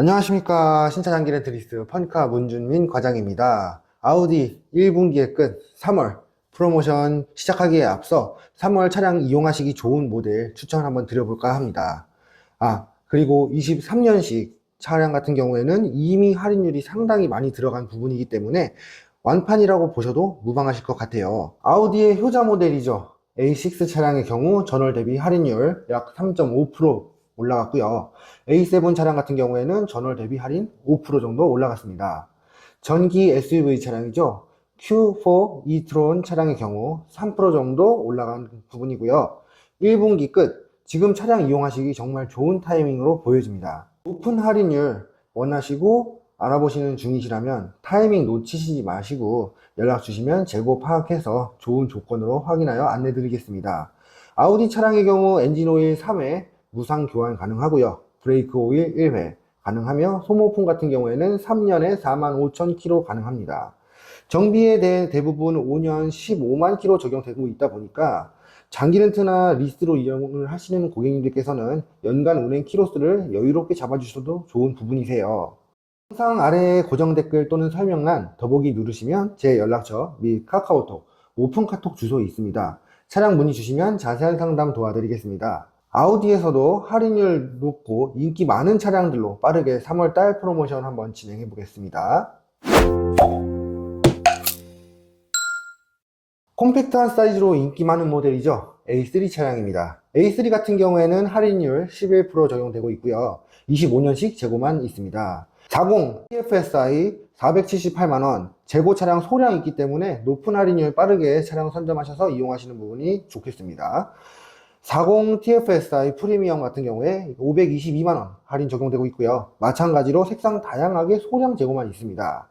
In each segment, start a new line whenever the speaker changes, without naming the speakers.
안녕하십니까 신차장기의 드리스 펀카 문준민 과장입니다. 아우디 1분기의 끝 3월 프로모션 시작하기에 앞서 3월 차량 이용하시기 좋은 모델 추천 한번 드려볼까 합니다. 아 그리고 23년식 차량 같은 경우에는 이미 할인율이 상당히 많이 들어간 부분이기 때문에 완판이라고 보셔도 무방하실 것 같아요. 아우디의 효자 모델이죠. A6 차량의 경우 전월 대비 할인율 약 3.5% 올라갔고요. A7 차량 같은 경우에는 전월 대비 할인 5% 정도 올라갔습니다. 전기 SUV 차량이죠. Q4 e-tron 차량의 경우 3% 정도 올라간 부분이고요. 1분기 끝 지금 차량 이용하시기 정말 좋은 타이밍으로 보여집니다. 높은 할인율 원하시고 알아보시는 중이시라면 타이밍 놓치시지 마시고 연락 주시면 재고 파악해서 좋은 조건으로 확인하여 안내 드리겠습니다. 아우디 차량의 경우 엔진 오일 3회 무상 교환 가능하고요. 브레이크 오일 1회 가능하며 소모품 같은 경우에는 3년에 4만 5천 킬로 가능합니다. 정비에 대해 대부분 5년 15만 킬로 적용되고 있다 보니까 장기 렌트나 리스로 이용을 하시는 고객님들께서는 연간 운행 키로수를 여유롭게 잡아주셔도 좋은 부분이세요. 영상 아래에 고정 댓글 또는 설명란 더보기 누르시면 제 연락처 및 카카오톡, 오픈 카톡 주소 있습니다. 차량 문의 주시면 자세한 상담 도와드리겠습니다. 아우디에서도 할인율 높고 인기 많은 차량들로 빠르게 3월달 프로모션 한번 진행해 보겠습니다. 콤팩트한 사이즈로 인기 많은 모델이죠. A3 차량입니다. A3 같은 경우에는 할인율 11% 적용되고 있고요. 25년식 재고만 있습니다. 40 TFSI 478만원 재고 차량 소량 있기 때문에 높은 할인율 빠르게 차량 선점하셔서 이용하시는 부분이 좋겠습니다. 40 TFSI 프리미엄 같은 경우에 522만원 할인 적용되고 있고요. 마찬가지로 색상 다양하게 소량 재고만 있습니다.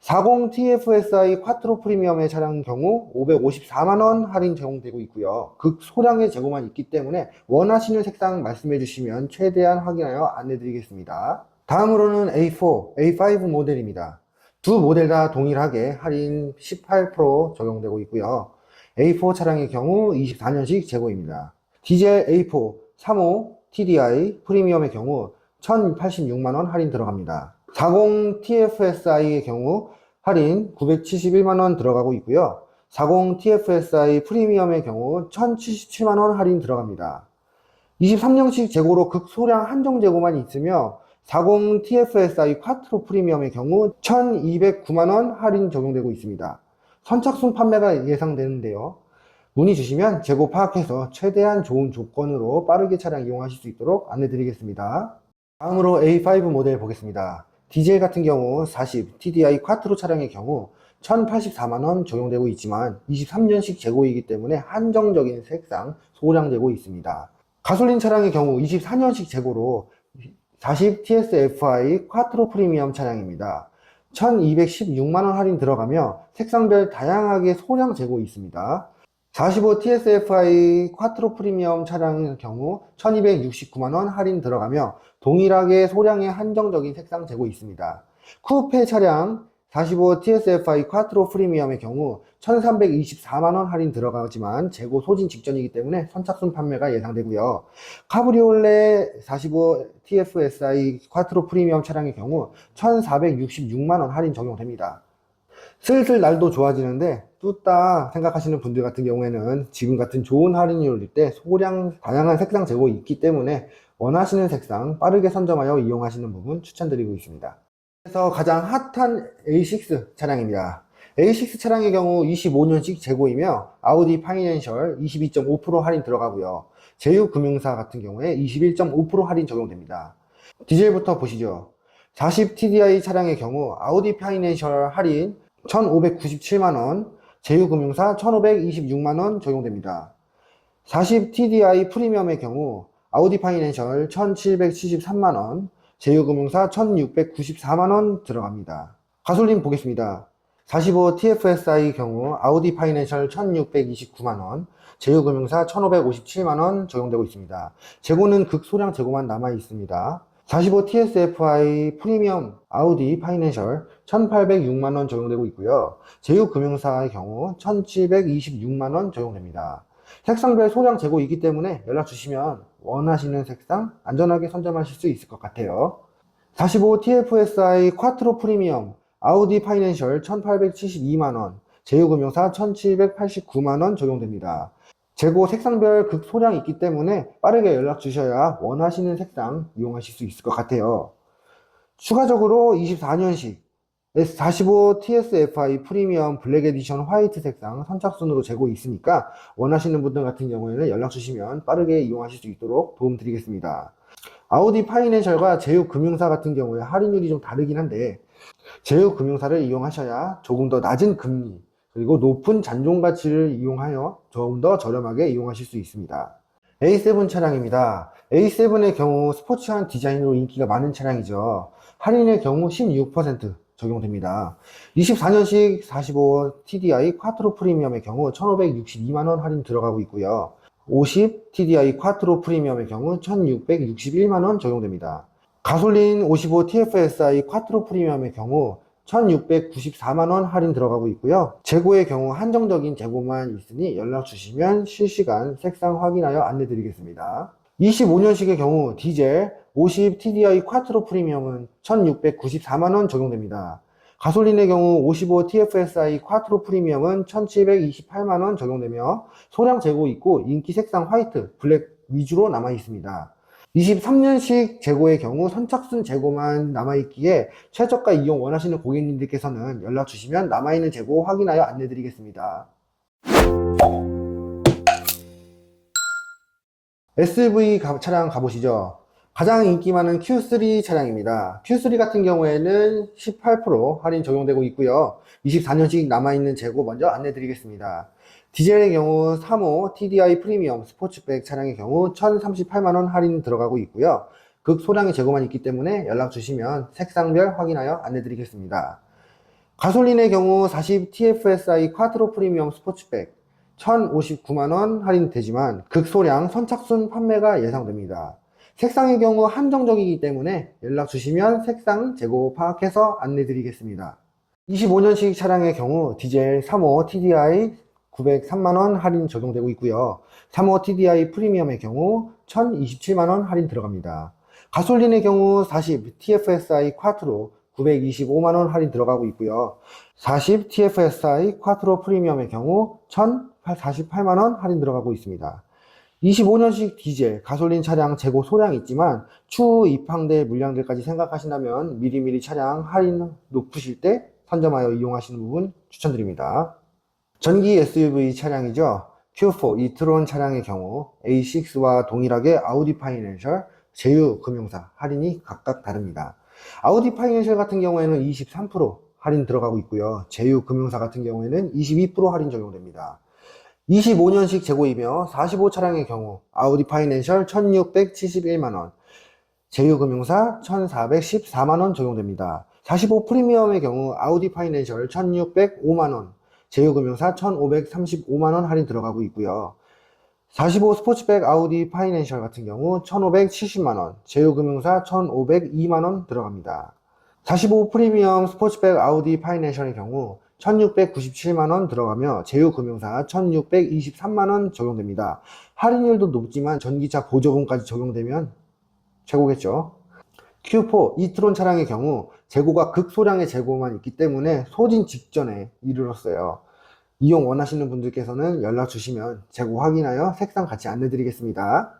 40 TFSI 콰트로 프리미엄의 차량 경우 554만원 할인 제공되고 있고요. 극 소량의 재고만 있기 때문에 원하시는 색상 말씀해 주시면 최대한 확인하여 안내 드리겠습니다. 다음으로는 A4, A5 모델입니다. 두 모델 다 동일하게 할인 18% 적용되고 있고요. A4 차량의 경우 24년식 재고입니다. 디젤 A4 35 TDI 프리미엄의 경우 1086만원 할인 들어갑니다. 40 TFSI의 경우 할인 971만원 들어가고 있고요. 40 TFSI 프리미엄의 경우 1077만원 할인 들어갑니다. 23년식 재고로 극소량 한정 재고만 있으며 40 TFSI 콰트로 프리미엄의 경우 1209만원 할인 적용되고 있습니다. 선착순 판매가 예상되는데요. 문의 주시면 재고 파악해서 최대한 좋은 조건으로 빠르게 차량 이용하실 수 있도록 안내 드리겠습니다. 다음으로 A5 모델 보겠습니다. 디젤 같은 경우 40 TDI 콰트로 차량의 경우 1084만원 적용되고 있지만 23년식 재고이기 때문에 한정적인 색상 소량 재고 있습니다. 가솔린 차량의 경우 24년식 재고로 40 TSFI 콰트로 프리미엄 차량입니다. 1216만원 할인 들어가며 색상별 다양하게 소량 재고 있습니다. 45 TSFI 콰트로 프리미엄 차량의 경우 1269만원 할인 들어가며 동일하게 소량의 한정적인 색상 재고 있습니다. 쿠페 차량 45 TSFI 콰트로 프리미엄의 경우 1324만원 할인 들어가지만 재고 소진 직전이기 때문에 선착순 판매가 예상되고요. 카브리올레 45 TFSI 콰트로 프리미엄 차량의 경우 1466만원 할인 적용됩니다. 슬슬 날도 좋아지는데 뚜따 생각하시는 분들 같은 경우에는 지금 같은 좋은 할인율일 때 소량 다양한 색상 재고 있기 때문에 원하시는 색상 빠르게 선점하여 이용하시는 부분 추천드리고 있습니다. 그래서 가장 핫한 A6 차량입니다. A6 차량의 경우 25년식 재고이며 아우디 파이낸셜 22.5% 할인 들어가고요. 제휴금융사 같은 경우에 21.5% 할인 적용됩니다. 디젤부터 보시죠. 40 TDI 차량의 경우 아우디 파이낸셜 할인 1,597만원, 제휴금융사 1,526만원 적용됩니다. 40 TDI 프리미엄의 경우 아우디 파이낸셜 1,773만원, 제휴금융사 1,694만원 들어갑니다. 가솔린 보겠습니다. 45 TFSI 경우 아우디 파이낸셜 1,629만원, 제휴금융사 1,557만원 적용되고 있습니다. 재고는 극소량 재고만 남아 있습니다. 45 TSFI 프리미엄 아우디 파이낸셜 1,806만원 적용되고 있고요. 제휴금융사의 경우 1,726만원 적용됩니다. 색상별 소량 재고이기 때문에 연락 주시면 원하시는 색상 안전하게 선점하실 수 있을 것 같아요. 45 TFSI 쿼트로 프리미엄 아우디 파이낸셜 1872만원, 제휴금융사 1789만원 적용됩니다. 재고 색상별 극 소량이 있기 때문에 빠르게 연락 주셔야 원하시는 색상 이용하실 수 있을 것 같아요. 추가적으로 24년식 S45 TSFI 프리미엄 블랙 에디션 화이트 색상 선착순으로 재고 있으니까 원하시는 분들 같은 경우에는 연락 주시면 빠르게 이용하실 수 있도록 도움 드리겠습니다. 아우디 파이낸셜과 제휴금융사 같은 경우에 할인율이 좀 다르긴 한데 제휴금융사를 이용하셔야 조금 더 낮은 금리 그리고 높은 잔존 가치를 이용하여 조금 더 저렴하게 이용하실 수 있습니다. A7 차량입니다. A7의 경우 스포츠한 디자인으로 인기가 많은 차량이죠. 할인의 경우 16% 적용됩니다. 24년식 45 TDI 쿼트로 프리미엄의 경우 1,562만원 할인 들어가고 있고요. 50 TDI 쿼트로 프리미엄의 경우 1,661만원 적용됩니다. 가솔린 55 TFSI 쿼트로 프리미엄의 경우 1,694만원 할인 들어가고 있고요. 재고의 경우 한정적인 재고만 있으니 연락 주시면 실시간 색상 확인하여 안내 드리겠습니다. 25년식의 경우 디젤 50 TDI 쿼트로 프리미엄은 1,694만원 적용됩니다. 가솔린의 경우 55 TFSI 쿼트로 프리미엄은 1,728만원 적용되며 소량 재고 있고 인기 색상 화이트, 블랙 위주로 남아 있습니다. 23년식 재고의 경우 선착순 재고만 남아있기에 최저가 이용 원하시는 고객님들께서는 연락 주시면 남아있는 재고 확인하여 안내 드리겠습니다. SUV 가- 차량 가보시죠. 가장 인기 많은 Q3 차량입니다. Q3 같은 경우에는 18% 할인 적용되고 있고요. 24년씩 남아있는 재고 먼저 안내 드리겠습니다. 디젤의 경우 3호 TDI 프리미엄 스포츠백 차량의 경우 1038만원 할인 들어가고 있고요. 극소량의 재고만 있기 때문에 연락 주시면 색상별 확인하여 안내 드리겠습니다. 가솔린의 경우 40 TFSI 쿼트로 프리미엄 스포츠백 1059만원 할인되지만 극소량 선착순 판매가 예상됩니다. 색상의 경우 한정적이기 때문에 연락 주시면 색상 재고 파악해서 안내 드리겠습니다. 25년식 차량의 경우 디젤 3호 TDI 903만원 할인 적용되고 있고요. 3호 TDI 프리미엄의 경우 1027만원 할인 들어갑니다. 가솔린의 경우 40 TFSI 쿼트로 925만원 할인 들어가고 있고요. 40 TFSI 쿼트로 프리미엄의 경우 1048만원 할인 들어가고 있습니다. 25년식 디젤, 가솔린 차량 재고 소량이 있지만 추후 입항될 물량들까지 생각하신다면 미리미리 차량 할인 높으실 때 선점하여 이용하시는 부분 추천드립니다. 전기 SUV 차량이죠. Q4 이트론 차량의 경우 A6와 동일하게 아우디 파이낸셜, 제휴 금융사 할인이 각각 다릅니다. 아우디 파이낸셜 같은 경우에는 23% 할인 들어가고 있고요. 제휴 금융사 같은 경우에는 22% 할인 적용됩니다. 25년식 재고이며 45 차량의 경우 아우디 파이낸셜 1671만원, 제휴금융사 1414만원 적용됩니다. 45 프리미엄의 경우 아우디 파이낸셜 1605만원, 제휴금융사 1535만원 할인 들어가고 있고요. 45 스포츠백 아우디 파이낸셜 같은 경우 1570만원, 제휴금융사 1502만원 들어갑니다. 45 프리미엄 스포츠백 아우디 파이낸셜의 경우 1697만원 들어가며 제휴금융사 1623만원 적용됩니다. 할인율도 높지만 전기차 보조금까지 적용되면 최고겠죠. Q4 이트론 차량의 경우 재고가 극소량의 재고만 있기 때문에 소진 직전에 이르렀어요. 이용 원하시는 분들께서는 연락 주시면 재고 확인하여 색상 같이 안내 드리겠습니다.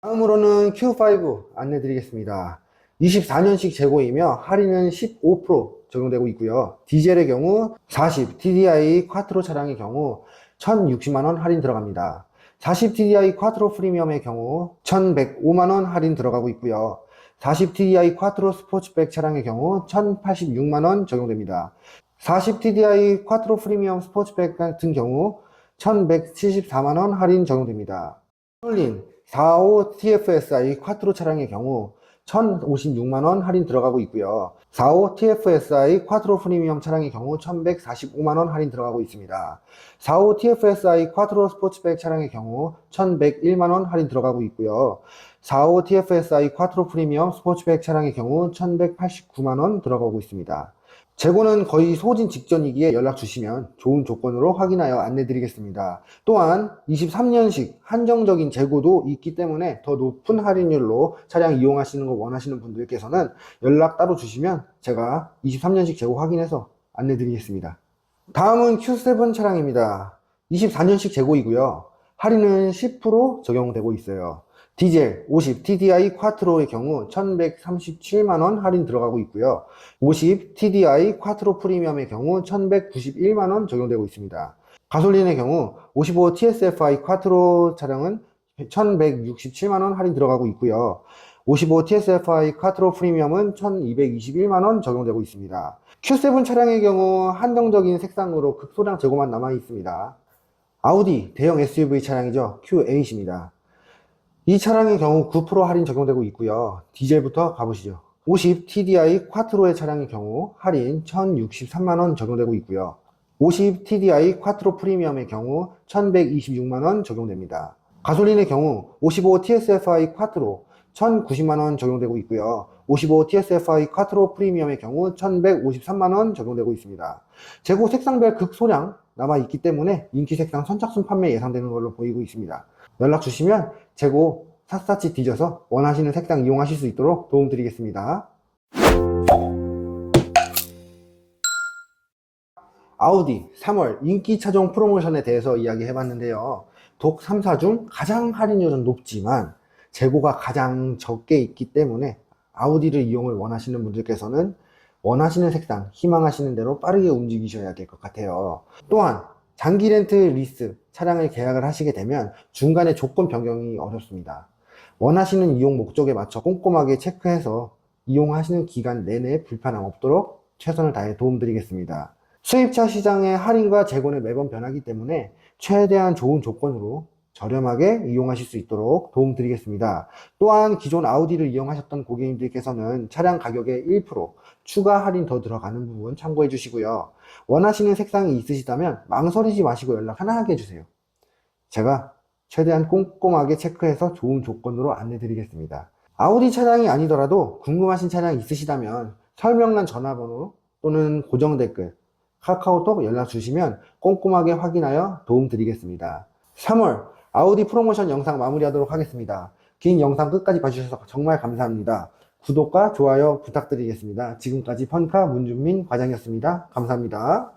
다음으로는 Q5 안내 드리겠습니다. 24년식 재고이며 할인은 15% 적용되고 있고요. 디젤의 경우 40 TDI 쿼트로 차량의 경우 1060만원 할인 들어갑니다. 40 TDI 쿼트로 프리미엄의 경우 1105만원 할인 들어가고 있고요. 40 TDI 쿼트로 스포츠백 차량의 경우 1086만원 적용됩니다. 40 TDI 쿼트로 프리미엄 스포츠백 같은 경우 1174만원 할인 적용됩니다. 홀린 45 TFSI 쿼트로 차량의 경우 1056만원 할인 들어가고 있고요. 45 TFSI 쿼트로 프리미엄 차량의 경우 1145만원 할인 들어가고 있습니다. 45 TFSI 쿼트로 스포츠백 차량의 경우 1101만원 할인 들어가고 있고요. 45 TFSI 쿼트로 프리미엄 스포츠백 차량의 경우 1189만원 들어가고 있습니다. 재고는 거의 소진 직전이기에 연락 주시면 좋은 조건으로 확인하여 안내 드리겠습니다. 또한 23년식 한정적인 재고도 있기 때문에 더 높은 할인율로 차량 이용하시는 거 원하시는 분들께서는 연락 따로 주시면 제가 23년식 재고 확인해서 안내 드리겠습니다. 다음은 Q7 차량입니다. 24년식 재고이고요. 할인은 10% 적용되고 있어요. 디젤 50 TDI 쿼트로의 경우 1137만원 할인 들어가고 있고요. 50 TDI 쿼트로 프리미엄의 경우 1191만원 적용되고 있습니다. 가솔린의 경우 55 TSFI 쿼트로 차량은 1167만원 할인 들어가고 있고요. 55 TSFI 쿼트로 프리미엄은 1221만원 적용되고 있습니다. Q7 차량의 경우 한정적인 색상으로 극소량 재고만 남아 있습니다. 아우디 대형 SUV 차량이죠. Q8입니다. 이 차량의 경우 9% 할인 적용되고 있고요. 디젤부터 가보시죠. 50 TDI 쿼트로의 차량의 경우 할인 1063만원 적용되고 있고요. 50 TDI 쿼트로 프리미엄의 경우 1126만원 적용됩니다. 가솔린의 경우 55 TSFI 쿼트로 1090만원 적용되고 있고요. 55 TSFI 쿼트로 프리미엄의 경우 1153만원 적용되고 있습니다. 재고 색상별 극소량 남아있기 때문에 인기 색상 선착순 판매 예상되는 걸로 보이고 있습니다. 연락 주시면 재고 샅샅이 뒤져서 원하시는 색상 이용하실 수 있도록 도움드리겠습니다. 아우디 3월 인기 차종 프로모션에 대해서 이야기해 봤는데요. 독 3사 중 가장 할인율은 높지만 재고가 가장 적게 있기 때문에 아우디를 이용을 원하시는 분들께서는 원하시는 색상, 희망하시는 대로 빠르게 움직이셔야 될 것 같아요. 또한 장기 렌트 리스 차량을 계약을 하시게 되면 중간에 조건 변경이 어렵습니다. 원하시는 이용 목적에 맞춰 꼼꼼하게 체크해서 이용하시는 기간 내내 불편함 없도록 최선을 다해 도움드리겠습니다. 수입차 시장의 할인과 재고는 매번 변하기 때문에 최대한 좋은 조건으로 저렴하게 이용하실 수 있도록 도움드리겠습니다. 또한 기존 아우디를 이용하셨던 고객님들께서는 차량 가격에 1% 추가 할인 더 들어가는 부분 참고해 주시고요. 원하시는 색상이 있으시다면 망설이지 마시고 연락 하나하게 해주세요. 제가 최대한 꼼꼼하게 체크해서 좋은 조건으로 안내 드리겠습니다. 아우디 차량이 아니더라도 궁금하신 차량 있으시다면 설명란 전화번호 또는 고정 댓글, 카카오톡 연락 주시면 꼼꼼하게 확인하여 도움 드리겠습니다. 3월 아우디 프로모션 영상 마무리하도록 하겠습니다. 긴 영상 끝까지 봐주셔서 정말 감사합니다. 구독과 좋아요 부탁드리겠습니다. 지금까지 펀카 문준민 과장이었습니다. 감사합니다.